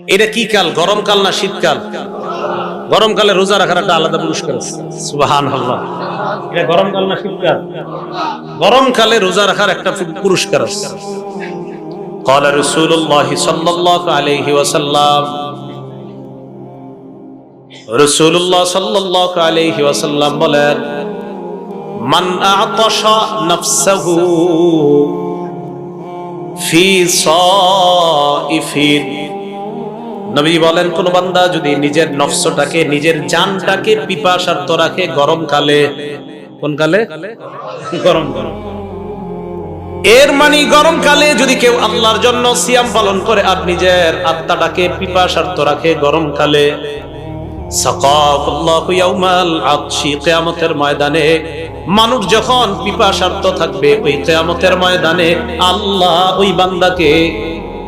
এটা কি কাল গরমকাল না শীতকাল গরমকালে রোজা রাখার একটা আলাদা পুরস্কার আছে সুবাহান এটা গরমকাল না শীতকাল গরমকালে রোজা রাখার একটা পুরস্কার আছে قال رسول الله صلى الله عليه وسلم রসুল্লাহ সাল্লাহ আলাইহি ওয়াসাল্লাম বলেন মান আতাশা নাফসাহু ফি সাইফিন নবী বলেন, কোন বান্দা যদি নিজের নফসটাকে, নিজের জানটাকে পিপাসার্থ রাখে গরমকালে কোন কালে? গরম গরম এর মানে গরমকালে যদি কেউ আল্লাহর জন্য সিয়াম পালন করে আর নিজের আত্মাটাকে পিপাসার্থ রাখে কেয়ামতের ময়দানে মানুষ যখন পিপাসার্থ থাকবে, ওই কেয়ামতের ময়দানে আল্লাহ ওই বান্দাকে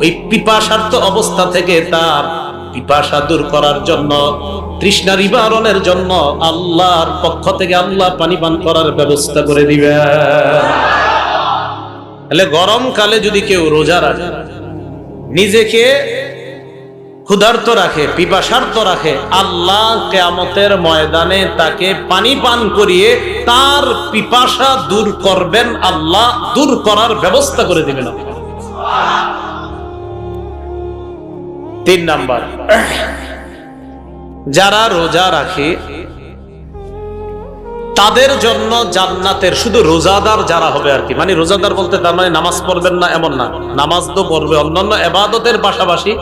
ওই পিপাসার্থ অবস্থা থেকে তার পিপাসা দূর করার জন্য, তৃষ্ণা নিবারণের জন্য আল্লাহর পক্ষ থেকে আল্লাহ পানি পান করার ব্যবস্থা করে দিবে। তাহলে গরমকালে যদি কেউ রোজা রাখে, নিজেকে ক্ষুধার্ত রাখে, পিপাসার্থ রাখে, আল্লাহ কেয়ামতের ময়দানে তাকে পানি পান করিয়ে তার পিপাসা দূর করবেন, আল্লাহ দূর করার ব্যবস্থা করে দিবেন তিন নাম্বার। যারা রোজা রাখে তাদের জন্য জান্নাতের শুধু রোজাদার যারা হবে আর কি। মানে রোজাদার বলতে তার মানে নামাজ পড়বেন না এমন না। নামাজ তো পড়বে অন্যান্য এবাদতের পাশাপাশি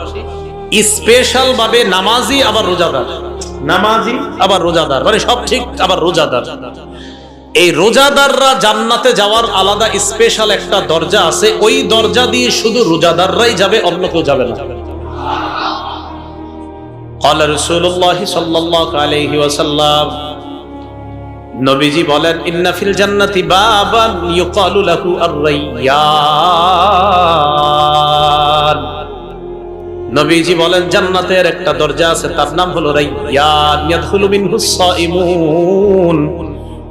স্পেশাল ভাবে নামাজি আবার রোজাদার। নামাজি আবার রোজাদার মানে সব ঠিক আবার রোজাদার। এই রোজাদাররা জান্নাতে যাওয়ার আলাদা স্পেশাল একটা দরজা আছে ওই দরজা দিয়ে শুধু রোজাদাররাই যাবে অন্য কেউ যাবে না। قال رسول الله صلى الله عليه وسلم নবীজি বলেন ইন্না ফিল জান্নাতি বাবান ইউকালু লাহু আর-রাইয়ান নবীজি বলেন জান্নাতের একটা দরজা আছে তার নাম হলো রাইয়ান ইয়াদখুলু মিনহু সাইমুন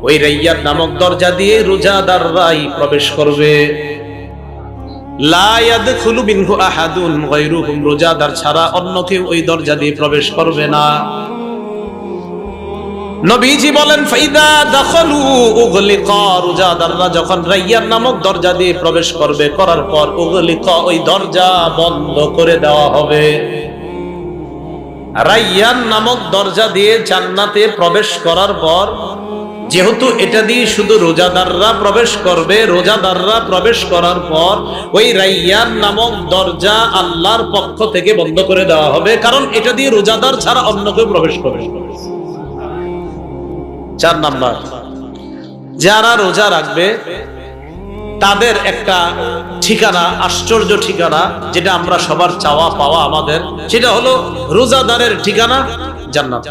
ওই রাইয়ান নামক দরজা দিয়ে রোজাদাররাই প্রবেশ করবে রোজাদার ছাড়া অন্য কেউ ওই দরজা দিয়ে প্রবেশ করবে না। নবীজি বলেন রোজাদাররা যখন রাইয়ান নামক দরজা দিয়ে প্রবেশ করবে, করার পর উগলিকা ওই দরজা বন্ধ করে দেওয়া হবে। রাইয়ান নামক দরজা দিয়ে জান্নাতে প্রবেশ করার পর যেহেতু এটা দিয়ে শুধু রোজাদাররা প্রবেশ করবে, রোজাদাররা প্রবেশ করার পর ওই রাইয়ান নামক দরজা আল্লাহর পক্ষ থেকে বন্ধ করে দেওয়া হবে। কারণ এটা দিয়ে রোজাদার ছাড়া অন্য কেউ প্রবেশ করবে চার নাম্বার, যারা রোজা রাখবে, তাদের একটা ঠিকানা, আশ্চর্য ঠিকানা, যেটা আমরা সবার চাওয়া পাওয়া আমাদের, সেটা হলো রোজাদারের ঠিকানা জান্নাত।